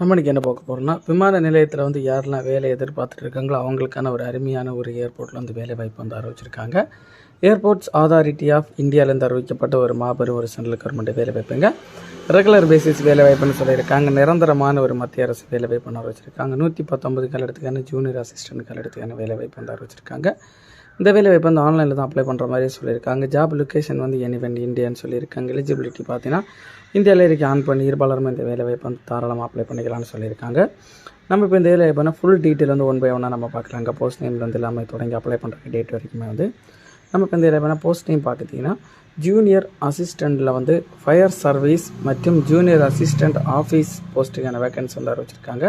நம்ம இன்றைக்கி என்ன பார்க்க போகிறோம்னா விமான நிலையத்தில் வந்து யாரெல்லாம் வேலை எதிர்பார்த்துட்டு இருக்காங்களோ அவங்களுக்கான ஒரு அருமையான ஒரு ஏர்போர்ட்டில் வந்து வேலை வாய்ப்பு வந்து ஆரம்பிச்சிருக்காங்க ஏர்போர்ட்ஸ் அதாரிட்டி ஆஃப் இந்தியாவிலேருந்து அறிவிக்கப்பட்ட ஒரு மாபெரும் ஒரு சென்ட்ரல் கவர்மெண்ட் வேலை வாய்ப்புங்க. ரெகுலர் பேசிஸ் வேலை வாய்ப்புன்னு சொல்லியிருக்காங்க. நிரந்தரமான ஒரு மத்திய அரசு வேலை வாய்ப்பு அறிவிச்சிருக்காங்க. நூற்றி பத்தொம்பது கால எடுத்துக்கான ஜூனியர் அசிஸ்டன்ட் கால் எடுத்துக்கான வேலை வாய்ப்பு வந்து ஆரம்பிச்சிருக்காங்க இந்த வேலை வாய்ப்பு வந்து ஆன்லைனில் தான் அப்ளை பண்ணுற மாதிரி சொல்லியிருக்காங்க ஜாப் லொக்கேஷன் வந்து எனிவென் இந்தியான்னு சொல்லியிருக்காங்க எலிஜிபிலிட்டி பார்த்தீங்கன்னா இந்தியாவில் இருக்க ஆன் பண்ணி இருபாலருமே இந்த வேலை வாய்ப்பு வந்து தாராளமாக அப்ளை பண்ணிக்கலாம்னு சொல்லியிருக்காங்க. நம்ம இப்போ இந்த வேலை வாய்ப்புனா ஃபுல் டீட்டெயில் வந்து ஒன் பை ஒன்னாக நம்ம பார்க்கலாங்க போஸ்ட் நேம்லேருந்து எல்லாமே தொடங்கி அப்ளை பண்ணுற டேட் வரைக்குமே வந்து. நம்ம இப்போ இந்த வேலை வாய்ப்புனா போஸ்ட் நேம் பார்த்துட்டிங்கன்னா ஜூனியர் அசிஸ்டண்ட்டில் வந்து ஃபயர் சர்வீஸ் மற்றும் ஜூனியர் அசிஸ்டண்ட் ஆஃபீஸ் போஸ்ட்டுக்கான வேகன்ஸ் வந்து அறிவிச்சிருக்காங்க.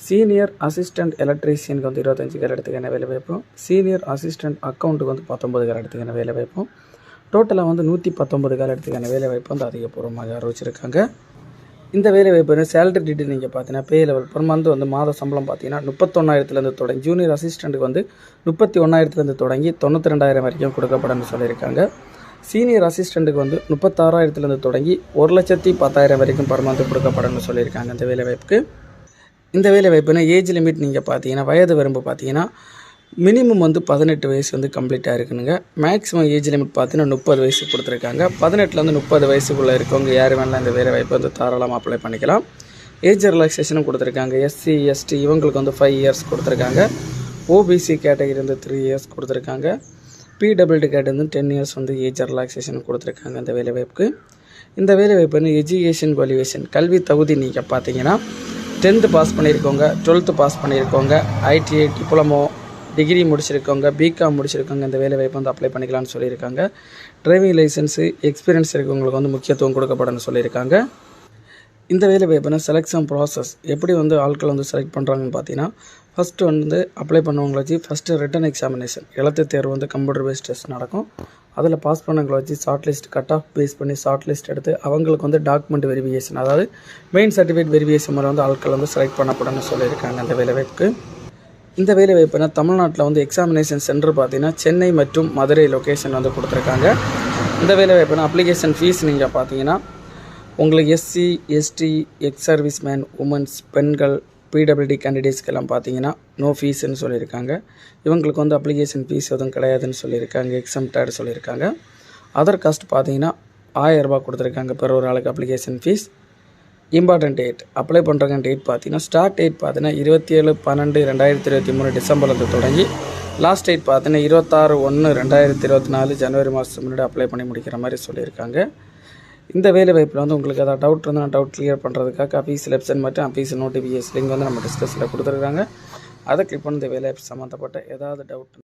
சீனியர் அசிஸ்டண்ட் எலக்ட்ரீஷியனுக்கு வந்து இருபத்தஞ்சு பேர் எடுத்துக்கான வேலை வாய்ப்பும் சீனியர் அசிஸ்டண்ட் அக்கௌண்ட்டுக்கு வந்து பத்தொம்பது பேர் எடுத்துக்கான வேலை வாய்ப்பும் டோட்டலாக வந்து நூற்றி பத்தொம்பது கால எடுத்துக்கான வேலை வாய்ப்பு வந்து அதிகபூர்வமாக ஆரம்பிச்சிருக்காங்க இந்த வேலை வாய்ப்பு சேலரி டீட்டெயில் நீங்கள் பார்த்தீங்கன்னா பே லெவல் பர் மந்த் வந்து மாத சம்பளம் பார்த்தீங்கன்னா முப்பத்தொன்னாயிரத்துலேருந்து தொடங்கி ஜூனியர் அசிஸ்டண்ட்டுக்கு வந்து முப்பத்தி ஒன்றாயிரத்துலேருந்து தொடங்கி தொண்ணூற்றி ரெண்டாயிரம் வரைக்கும் கொடுக்கப்படும் சொல்லியிருக்காங்க. சீனியர் அசிஸ்டண்ட்டுக்கு வந்து முப்பத்தாறாயிரத்துலேருந்து தொடங்கி ஒரு லட்சத்தி பத்தாயிரம் வரைக்கும் பர் மந்த் கொடுக்கப்படும் சொல்லியிருக்காங்க இந்த வேலை வாய்ப்புக்கு. இந்த வேலை வாய்ப்புனா ஏஜ் லிமிட் நீங்கள் பார்த்தீங்கன்னா வயது வரம்பு பார்த்தீங்கன்னா மினிமம் வந்து பதினெட்டு வயசு வந்து கம்ப்ளீட்டாக இருக்குனுங்க மேக்ஸிமம் ஏஜ் லிமிட் பார்த்தீங்கன்னா முப்பது வயசு கொடுத்துருக்காங்க. பதினெட்டுலேருந்து முப்பது வயசுக்குள்ளே இருக்கவங்க யார் வேணாலும் இந்த வேலை வாய்ப்பு வந்து தாராளமாக அப்ளை பண்ணிக்கலாம். ஏஜ் ரிலாக்ஸேஷனும் கொடுத்துருக்காங்க. எஸ்சி எஸ்டி இவங்களுக்கு வந்து ஃபைவ் இயர்ஸ் கொடுத்துருக்காங்க. ஓபிசி கேட்டகரி வந்து த்ரீ இயர்ஸ் கொடுத்துருக்காங்க. பிடபிள்டி கேட் வந்து டென் இயர்ஸ் வந்து ஏஜ் ரிலாக்ஸேஷன் கொடுத்துருக்காங்க இந்த வேலைவாய்ப்புக்கு இந்த வேலைவாய்ப்பு வந்து எஜுகேஷன் குவாலிஃபிகேஷன் கல்வி தகுதி நீங்கள் பார்த்தீங்கன்னா டென்த்து பாஸ் பண்ணியிருக்கோங்க டுவெல்த்து பாஸ் பண்ணியிருக்கோங்க ஐடிஐ டிப்ளமோ டிகிரி முடிச்சிருக்கவங்க பிகாம் முடிச்சிருக்கவங்க இந்த வேலை வாய்ப்பு வந்து அப்ளை பண்ணிக்கலாம்னு சொல்லியிருக்காங்க. டிரைவிங் லைசன்ஸு எக்ஸ்பீரியன்ஸ் இருக்கவங்களுக்கு வந்து முக்கியத்துவம் கொடுக்கப்படணும்னு சொல்லியிருக்காங்க. இந்த வேலை வாய்ப்புனா செலெக்ஷன் ப்ராசஸ் எப்படி வந்து ஆட்கள் வந்து செலக்ட் பண்ணுறாங்கன்னு பார்த்தீங்கன்னா ஃபஸ்ட்டு வந்து அப்ளை பண்ணவங்களை வச்சு ஃபஸ்ட்டு ரிட்டன் எக்ஸாமினேஷன் எழுத்து தேர்வு வந்து கம்ப்யூட்டர் பேஸ்ட் டெஸ்ட் நடக்கும். அதில் பாஸ் பண்ணவங்களை வச்சு short list cut off base பண்ணி ஷார்ட் லிஸ்ட் எடுத்து அவங்களுக்கு வந்து டாக்குமெண்ட் வெரிஃபிகேஷன் அதாவது மெயின் சர்டிஃபிகேட் வெரிஃபிகேஷன் முறை வந்து ஆட்கள் வந்து செலக்ட் பண்ணப்படணும்னு சொல்லியிருக்காங்க அந்த வேலைவாய்ப்புக்கு. இந்த வேலை வாய்ப்புனா தமிழ்நாட்டில் வந்து எக்ஸாமினேஷன் சென்டர் பார்த்தீங்கன்னா சென்னை மற்றும் மதுரை லொக்கேஷன் வந்து கொடுத்துருக்காங்க. இந்த வேலை வாய்ப்புனா அப்ளிகேஷன் ஃபீஸ் நீங்கள் பார்த்தீங்கன்னா உங்களுக்கு SC ST ex service man womens பெண்கள் பிடபிள்யூடி கேண்டிடேட்ஸ்க்கெல்லாம் பார்த்தீங்கன்னா நோ ஃபீஸ்ன்னு சொல்லியிருக்காங்க. இவங்களுக்கு வந்து அப்ளிகேஷன் ஃபீஸ் எதுவும் கிடையாதுன்னு சொல்லியிருக்காங்க எக்ஸம்டாடு சொல்லியிருக்காங்க. அதர் காஸ்ட் பார்த்தீங்கன்னா ஆயரரூபா கொடுத்துருக்காங்க பெர் ஒரு ஆளுக்கு application fees important date apply பண்ணுறங்க டேட் பார்த்தீங்கன்னா ஸ்டார்ட் டேட் பார்த்தீங்கன்னா இருபத்தி ஏழு பன்னெண்டு ரெண்டாயிரத்தி இருபத்தி மூணு டிசம்பரில் தொடங்கி லாஸ்ட் டேட் பார்த்தீங்கன்னா இருபத்தாறு ஒன்று ரெண்டாயிரத்தி இருபத்தி நாலு ஜனவரி மாதத்துக்கு முன்னாடி அப்ளை பண்ணி முடிக்கிற மாதிரி சொல்லியிருக்காங்க. இந்த வேலை வாய்ப்பில் வந்து உங்களுக்கு ஏதாவது டவுட் இருந்தால் நான் டவுட் கிளியர் பண்ணுறதுக்காக அஃபீஸ் வெப்சைட் மற்றும் அஃபீஸ் நோட்டிஃபிகேஷன் லிங்க் வந்து நம்ம டிஸ்கஸில் கொடுத்துருக்காங்க. அதை கிளிக் பண்ணி இந்த வேலை வாய்ப்பு சம்மந்தப்பட்ட ஏதாவது டவுட்